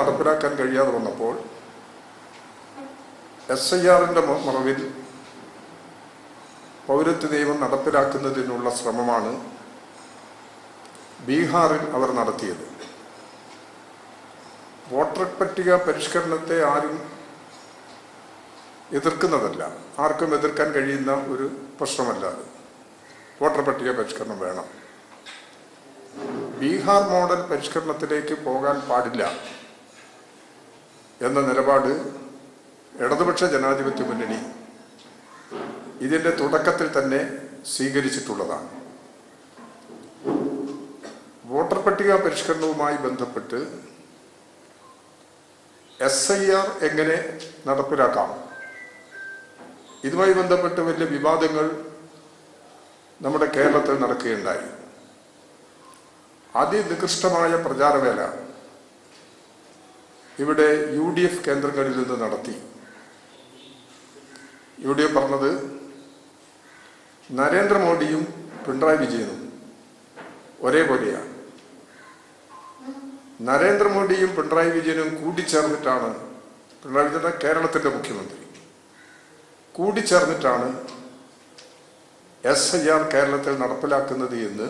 നടപ്പിലാക്കാൻ കഴിയാതെ വന്നപ്പോൾ എസ് ഐ ആറിന്റെ മറവിൽ പൗരത്വ നിയമം നടപ്പിലാക്കുന്നതിനുള്ള ശ്രമമാണ് ബീഹാറിൽ അവർ നടത്തിയത്. വോട്ടർ പട്ടിക പരിഷ്കരണത്തെ ആരും എതിർക്കുന്നതല്ല. ആർക്കും എതിർക്കാൻ കഴിയുന്ന ഒരു പ്രശ്നമല്ല അത്. വോട്ടർ പട്ടിക പരിഷ്കരണം വേണം. ബീഹാർ മോഡൽ പരിഷ്കരണത്തിലേക്ക് പോകാൻ പാടില്ല. എന്ന നിലപാട് ഇടതുപക്ഷ ജനാധിപത്യ മുന്നണി ഇതിന്റെ തുടക്കത്തിൽ തന്നെ സ്വീകരിച്ചിട്ടുള്ളതാണ്. വോട്ടർ പട്ടിക പരിഷ്കരണവുമായി ബന്ധപ്പെട്ട് എസ് ഐ ആർ എങ്ങനെ നടപ്പിലാക്കാം? ഇതുമായി ബന്ധപ്പെട്ട് വലിയ വിവാദങ്ങൾ നമ്മുടെ കേരളത്തിൽ നടക്കുകയുണ്ടായി. അതിനികൃഷ്ടമായ പ്രചാരവേല ഇവിടെ യു ഡി എഫ് കേന്ദ്രങ്ങളിൽ നിന്ന് നടത്തി. യു ഡി എഫ് പറഞ്ഞത് നരേന്ദ്രമോദിയും പിണറായി വിജയനും ഒരേപോലെയാണ്. നരേന്ദ്രമോദിയും പിണറായി വിജയനും കൂടിച്ചേർന്നിട്ടാണ് പിണറായി വിജയൻ കേരളത്തിന്റെ മുഖ്യമന്ത്രി. കൂടിച്ചേർന്നിട്ടാണ് എസ് ഐ ആർ കേരളത്തിൽ നടപ്പിലാക്കുന്നത് എന്ന്